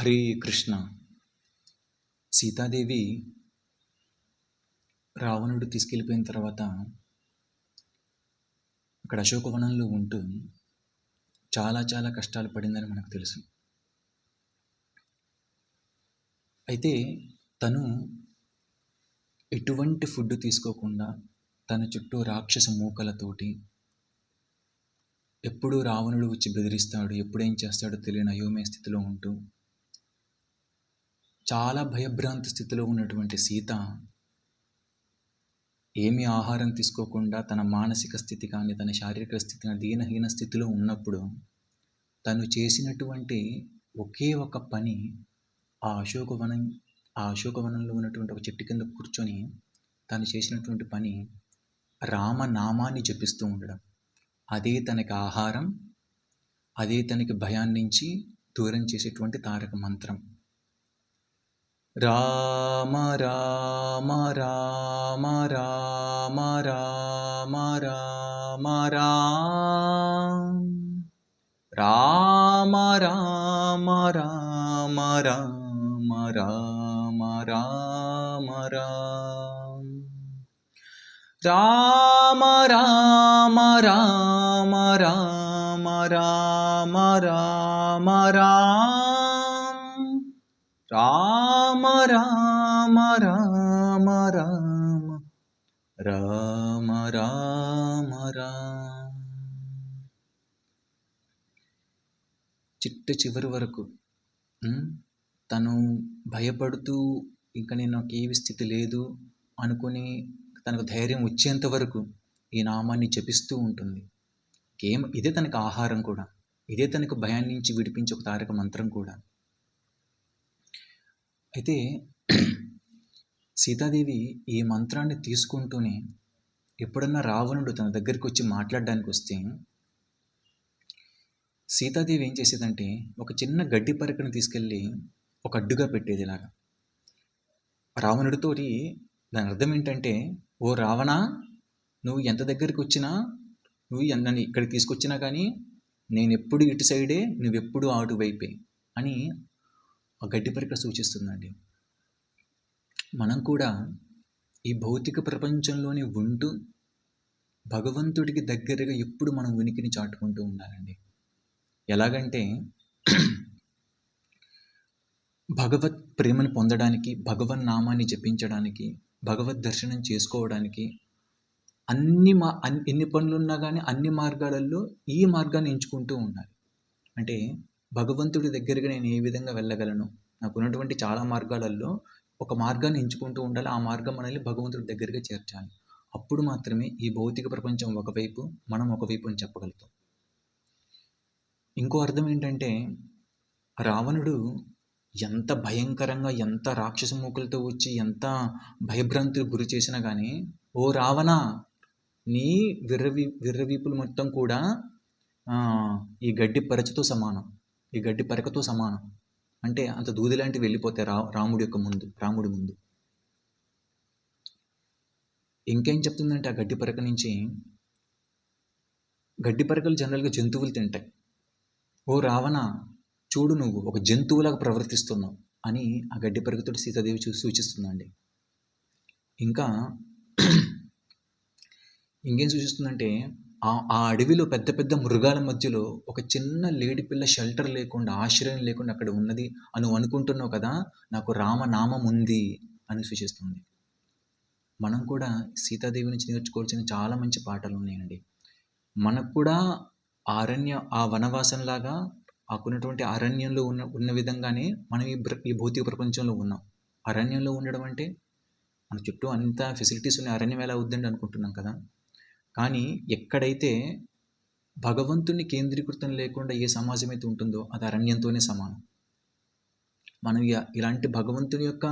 హరే కృష్ణ. సీతాదేవి రావణుడు తీసుకెళ్ళిపోయిన తర్వాత అక్కడ అశోకవనంలో ఉంటూ చాలా చాలా కష్టాలు పడిందని మనకు తెలుసు. అయితే తను ఎటువంటి ఫుడ్ తీసుకోకుండా తన చుట్టూ రాక్షస మూకలతోటి ఎప్పుడు రావణుడు వచ్చి బెదిరిస్తాడు ఎప్పుడేం చేస్తాడో తెలియని అయోమయ స్థితిలో ఉంటూ చాలా భయభ్రాంతి స్థితిలో ఉన్నటువంటి సీత ఏమి ఆహారం తీసుకోకుండా తన మానసిక స్థితి కానీ తన శారీరక స్థితి కానీ దీనహీన స్థితిలో ఉన్నప్పుడు తను చేసినటువంటి ఒకే ఒక పని ఆ అశోకవనం ఆ అశోకవనంలో ఉన్నటువంటి ఒక చెట్టు కింద కూర్చొని తను చేసినటువంటి పని రామనామాన్ని జపిస్తూ ఉండడం. అదే తనకి ఆహారం అదే తనకి భయాన్నించి దూరం చేసేటువంటి తారక మంత్రం. രാമ രാമ രാമ രാമ രാമ രാമ രാം രാമ രാമ രാമ രാമ രാമ രാമ രാം രാമ രാമ രാമ രാമ രാമ രാമ రామ రామ రామ రామ రామ రామ రామ. చిట్ట చివరి వరకు తను భయపడుతూ ఇంకా నేను నాకు ఏవి స్థితి లేదు అనుకుని తనకు ధైర్యం వచ్చేంత వరకు ఈ నామాన్ని జపిస్తూ ఉంటుంది. ఏం ఇదే తనకు ఆహారం కూడా. ఇదే తనకు భయాన్ని నుంచి విడిపించే ఒక తారక మంత్రం కూడా. అయితే సీతాదేవి ఈ మంత్రాన్ని తీసుకుంటూనే ఎప్పుడన్నా రావణుడు తన దగ్గరికి వచ్చి మాట్లాడడానికి వస్తే సీతాదేవి ఏం చేసేదంటే ఒక చిన్న గడ్డి పరకను తీసుకెళ్ళి ఒక అడ్డుగా పెట్టేది ఇలాగా రావణుడితోటి దాని అర్థం ఏంటంటే ఓ రావణ నువ్వు ఎంత దగ్గరికి వచ్చినా నువ్వు ఎన్- నన్ను ఇక్కడికి తీసుకొచ్చినా కానీ నేను ఎప్పుడు ఇటు సైడే నువ్వెప్పుడు అటు వైపే అని ఆ గడ్డి పరిక సూచిస్తుందండి. మనం కూడా ఈ భౌతిక ప్రపంచంలోనే ఉంటూ భగవంతుడికి దగ్గరగా ఎప్పుడు మనం ఉనికిని చాటుకుంటూ ఉండాలండి. ఎలాగంటే భగవత్ ప్రేమను పొందడానికి భగవన్ నామాన్ని జపించడానికి భగవద్ దర్శనం చేసుకోవడానికి అన్ని మా అన్ని ఎన్ని పనులున్నా కానీ అన్ని మార్గాలలో ఈ మార్గాన్ని ఎంచుకుంటూ ఉండాలి. అంటే భగవంతుడి దగ్గరికి నేను ఏ విధంగా వెళ్ళగలను? నాకు ఉన్నటువంటి చాలా మార్గాలలో ఒక మార్గాన్ని ఎంచుకుంటూ ఉండాలి. ఆ మార్గం మనల్ని భగవంతుడి దగ్గరికి చేర్చాలి. అప్పుడు మాత్రమే ఈ భౌతిక ప్రపంచం ఒకవైపు మనం ఒకవైపు అని చెప్పగలుగుతాం. ఇంకో అర్థం ఏంటంటే రావణుడు ఎంత భయంకరంగా ఎంత రాక్షస మూకలతో వచ్చి ఎంత భయభ్రాంతులు గురి చేసినా కానీ ఓ రావణ నీ విర్రవి విర్రవీపులు మొత్తం కూడా ఈ గడ్డి పరచతో సమానం. ఈ గడ్డి పరకతో సమానం. అంటే అంత దూది లాంటివి వెళ్ళిపోతాయి రా రాముడి యొక్క ముందు రాముడి ముందు. ఇంకేం చెప్తుందంటే ఆ గడ్డి పరక నుంచి గడ్డి పరకలు జనరల్గా జంతువులు తింటాయి. ఓ రావణ చూడు నువ్వు ఒక జంతువులాగా ప్రవర్తిస్తున్నావు అని ఆ గడ్డి పరకతో సీతాదేవి చూ సూచిస్తుందండి. ఇంకా ఇంకేం సూచిస్తుందంటే ఆ ఆ అడవిలో పెద్ద పెద్ద మృగాల మధ్యలో ఒక చిన్న లేడి పిల్ల షెల్టర్ లేకుండా ఆశ్రయం లేకుండా అక్కడ ఉన్నది అని అనుకుంటున్నావు కదా నాకు రామనామం ఉంది అని సూచిస్తుంది. మనం కూడా సీతాదేవి నుంచి నేర్చుకోవాల్సిన చాలా మంచి పాటలు ఉన్నాయండి. మనకు కూడా ఆ అరణ్య ఆ వనవాసంలాగా ఆకున్నటువంటి అరణ్యంలో ఉన్న ఉన్న విధంగానే మనం ఈ ఈ భౌతిక ప్రపంచంలో ఉన్నాం. అరణ్యంలో ఉండడం అంటే మన చుట్టూ అంత ఫెసిలిటీస్ ఉన్న అరణ్యం ఎలా వద్దండి అనుకుంటున్నాం కదా? కానీ ఎక్కడైతే భగవంతుని కేంద్రీకృతం లేకుండా ఏ సమాజం అయితే ఉంటుందో అది అరణ్యంతోనే సమానం. మనం ఇలాంటి భగవంతుని యొక్క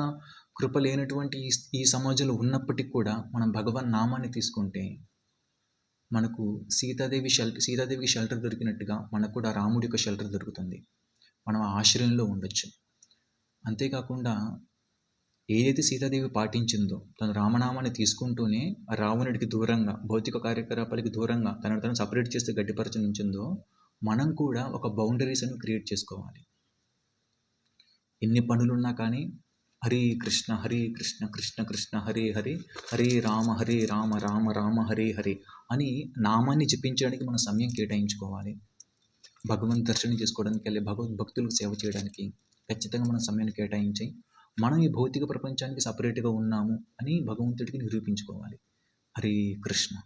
కృప లేనటువంటి ఈ సమాజంలో ఉన్నప్పటికీ కూడా మనం భగవన్ నామాన్ని తీసుకుంటే మనకు సీతాదేవి షెల్ సీతాదేవికి షెల్టర్ దొరికినట్టుగా మనకు కూడా రాముడి యొక్క షెల్టర్ దొరుకుతుంది. మనం ఆశ్రయంలో ఉండొచ్చు. అంతేకాకుండా ఏదైతే సీతాదేవి పాటించిందో తను రామనామాన్ని తీసుకుంటూనే రావణుడికి దూరంగా భౌతిక కార్యకలాపాలకి దూరంగా తనను తను సపరేట్ చేస్తే గట్టిపరచ నుంచిందో మనం కూడా ఒక బౌండరీస్ అని క్రియేట్ చేసుకోవాలి. ఎన్ని పనులున్నా కానీ హరే కృష్ణ హరే కృష్ణ కృష్ణ కృష్ణ హరే హరే హరే రామ హరే రామ రామ రామ హరే హరే అని నామాన్ని జపించడానికి మనం సమయం కేటాయించుకోవాలి. భగవంత్ దర్శనం చేసుకోవడానికి వెళ్ళి భగవద్భక్తులకు సేవ చేయడానికి ఖచ్చితంగా మనం సమయాన్ని కేటాయించి మనం ఈ భౌతిక ప్రపంచానికి సపరేట్గా ఉన్నాము అని భగవంతుడికి నిరూపించుకోవాలి. హరే కృష్ణ.